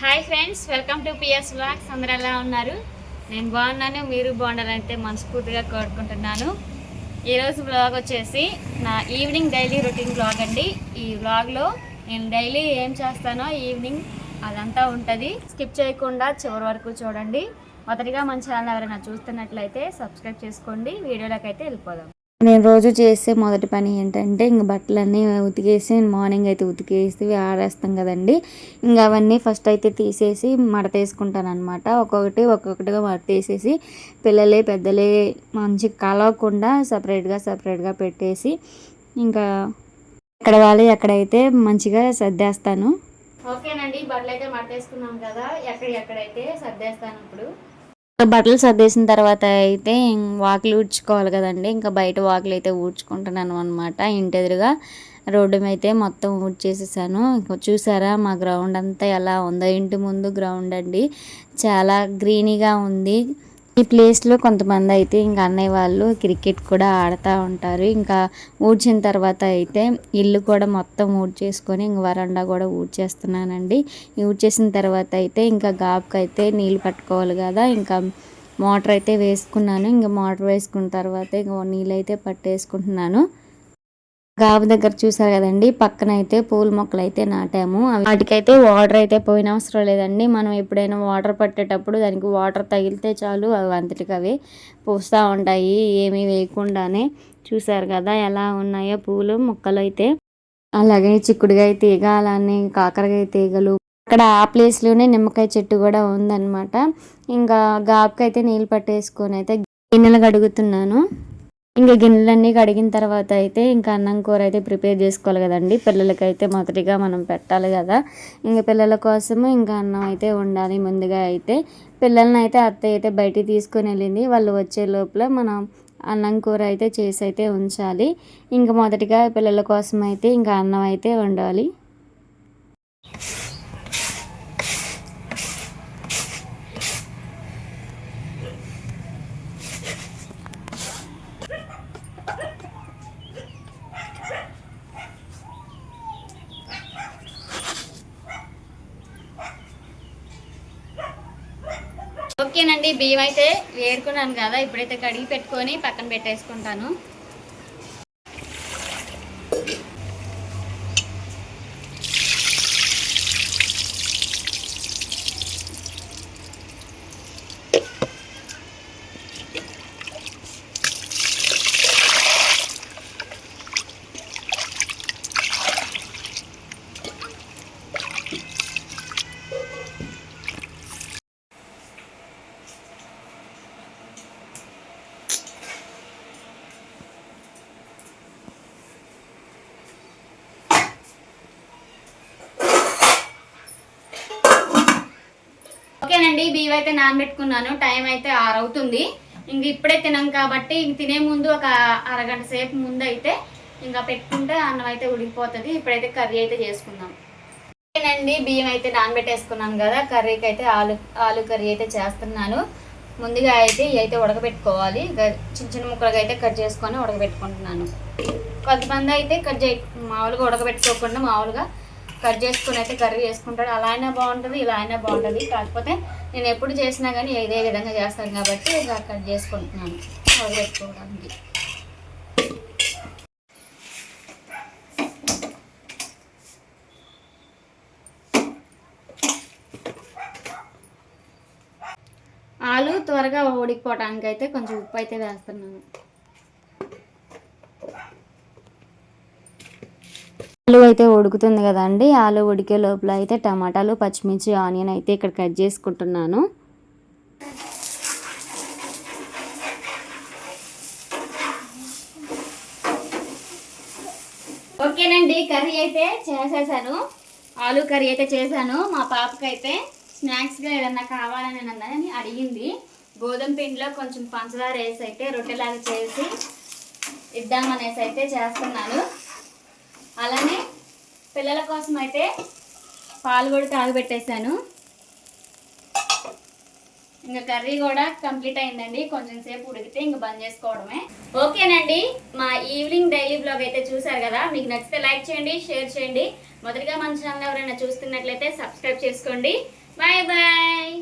Hi friends welcome to PS vlogs. అందరు ఎలా ఉన్నారు? నేను బాగున్నాను మీరు బాగుండాలంటే మనస్ఫూర్తిగా కోరుకుంటున్నాను. ఈరోజు బ్లాగ్ వచ్చేసి నా ఈవినింగ్ డైలీ రొటీన్ బ్లాగ్ అండి. ఈ వ్లాగ్లో నేను డైలీ ఏం చేస్తానో ఈవినింగ్ అదంతా ఉంటుంది. స్కిప్ చేయకుండా చివరి వరకు చూడండి. మొదటిగా మన ఛానల్ ఎవరైనా చూస్తున్నట్లయితే సబ్స్క్రైబ్ చేసుకోండి. వీడియోలోకి అయితే వెళ్ళిపోదాం. నేను రోజు చేసే మొదటి పని ఏంటంటే ఇంక బట్టలన్నీ ఉతికేసి మార్నింగ్ అయితే ఉతికేసి ఆరేస్తాం కదండి. ఇంకా అవన్నీ ఫస్ట్ అయితే తీసేసి మడతేసుకుంటాను అనమాట ఒక్కొక్కటి ఒక్కొక్కటిగా మడతేసేసి పిల్లలే పెద్దలే మంచి కలవకుండా సపరేట్గా సపరేట్గా పెట్టేసి ఇంకా ఎక్కడ వాళ్ళు ఎక్కడైతే మంచిగా సర్దేస్తాను. ఓకేనండి బట్టలు అయితే మడతేసుకున్నాం కదా ఎక్కడ ఎక్కడైతే సర్దేస్తాను ఇప్పుడు బట్టలు సర్దేసిన తర్వాత అయితే వాకిలి ఊడ్చుకోవాలి కదండి. ఇంకా బయట వాకిలి అయితే ఊడ్చుకుంటున్నాను అనమాట ఇంటి ఎదురుగా రోడ్డు మీద అయితే మొత్తం ఊడ్చేసేసాను. ఇంకా చూసారా మా గ్రౌండ్ అంతా ఎలా ఉందో. ఇంటి ముందు గ్రౌండ్ అండి. చాలా గ్రీనీగా ఉంది. ఈ ప్లేస్లో కొంతమంది అయితే ఇంకా అన్నయ్య వాళ్ళు క్రికెట్ కూడా ఆడుతూ ఉంటారు. ఇంకా ఊడ్చిన తర్వాత అయితే ఇల్లు కూడా మొత్తం ఊడ్చేసుకొని ఇంక వరండా కూడా ఊడ్చేస్తున్నానండి. ఊడ్చేసిన తర్వాత అయితే ఇంకా గాపుకి అయితే నీళ్ళు పట్టుకోవాలి కదా ఇంకా మోటార్ అయితే వేసుకున్నాను. ఇంకా మోటార్ వేసుకున్న తర్వాత ఇంకా నీళ్ళు అయితే పట్టేసుకుంటున్నాను. గాబు దగ్గర చూసారు కదండి. పక్కన అయితే పూల మొక్కలు అయితే నాటాము వాటికైతే వాటర్ అయితే పోయిన అవసరం లేదండి. మనం ఎప్పుడైనా వాటర్ పట్టేటప్పుడు దానికి వాటర్ తగిలితే చాలు. అవి అంతటికి అవి పూస్తూ ఉంటాయి. ఏమీ వేయకుండానే చూసారు కదా ఎలా ఉన్నాయో పూలు మొక్కలు అయితే. అలాగే చిక్కుడుగాయ తీగ అలానే కాకరకాయ తీగలు. అక్కడ ఆ ప్లేస్లోనే నిమ్మకాయ చెట్టు కూడా ఉందన్నమాట. ఇంకా గాబుకి అయితే నీళ్ళు పట్టేసుకొని అయితే గిన్నెలు కడుగుతున్నాను. ఇంకా గిన్నెలన్నీ కడిగిన తర్వాత అయితే ఇంకా అన్నం కూర అయితే ప్రిపేర్ చేసుకోవాలి కదండి. పిల్లలకైతే మొదటిగా మనం పెట్టాలి కదా. ఇంకా పిల్లల కోసము ఇంకా అన్నం అయితే ఉండాలి ముందుగా అయితే. పిల్లల్ని అయితే అత్తయ్య అయితే బయటికి తీసుకొని వెళ్ళింది. వాళ్ళు వచ్చే లోపల మనం అన్నం కూర అయితే చేసి అయితే ఉంచాలి. ఇంకా మొదటిగా పిల్లల కోసం అయితే ఇంకా అన్నం అయితే వండాలి. ఓకేనండి బియ్యం అయితే వేరుకున్నాను కదా ఇప్పుడైతే కడిగి పెట్టుకొని పక్కన పెట్టేసుకుంటాను. ఓకేనండి బియ్యం అయితే నానబెట్టుకున్నాను టైం అయితే ఆరు అవుతుంది ఇంక ఇప్పుడే తినం కాబట్టి ఇంక తినే ముందు ఒక అరగంట సేపు ముందు అయితే ఇంకా పెట్టుకుంటే అన్నం అయితే ఉడికిపోతుంది. ఇప్పుడైతే కర్రీ అయితే చేసుకుందాం. ఓకేనండి బియ్యం అయితే నానబెట్టేసుకున్నాను కదా కర్రీకి అయితే ఆలు ఆలు కర్రీ అయితే చేస్తున్నాను. ముందుగా అయితే ఇవి అయితే ఉడకబెట్టుకోవాలి. ఇంకా చిన్న చిన్న ముక్కలుగా అయితే కట్ చేసుకొని ఉడకబెట్టుకుంటున్నాను. కొంతమంది అయితే కట్ చే మామూలుగా ఉడకబెట్టుకోకుండా మామూలుగా కట్ చేసుకుని అయితే కర్రీ చేసుకుంటాడు. అలా అయినా బాగుంటుంది ఇలా అయినా బాగుంటుంది. కాకపోతే నేను ఎప్పుడు చేసినా కానీ ఇదే విధంగా చేస్తాను కాబట్టి ఇలా కట్ చేసుకుంటున్నాను. పెట్టుకోవడానికి. ఆలు త్వరగా ఉడికిపోవడానికి అయితే కొంచెం ఉప్పు అయితే వేస్తున్నాను. ఆలు అయితే ఉడుకుతుంది కదండి. ఆలు ఉడికే లోపల అయితే టమాటాలు పచ్చిమిర్చి ఆనియన్ అయితే ఇక్కడ కట్ చేసుకుంటున్నాను. ఓకేనండి కర్రీ అయితే చేసేసాను. ఆలు కర్రీ అయితే చేశాను. మా పాపకి అయితే స్నాక్స్గా ఏదన్నా కావాలని అన్నదని అడిగింది. గోధుమ పిండిలో కొంచెం పంచదార వేసి అయితే రొట్టెలాగా చేసి ఇద్దామనేసి అయితే చేస్తున్నాను. అలానే పిల్లల కోసం అయితే పాలు కూడా తాగబెట్టేశాను. ఇంకా కర్రీ కూడా కంప్లీట్ అయిందండి. కొంచెం సేపు ఉడికితే ఇంకా బంద్ చేసుకోవడమే. ఓకేనండి. మా ఈవినింగ్ డైలీ బ్లాగ్ అయితే చూసారు కదా? మీకు నచ్చితే లైక్ చేయండి షేర్ చేయండి. మొదటిగా మన ఛానల్ ఎవరైనా చూస్తున్నట్లయితే సబ్స్క్రైబ్ చేసుకోండి. Bye bye.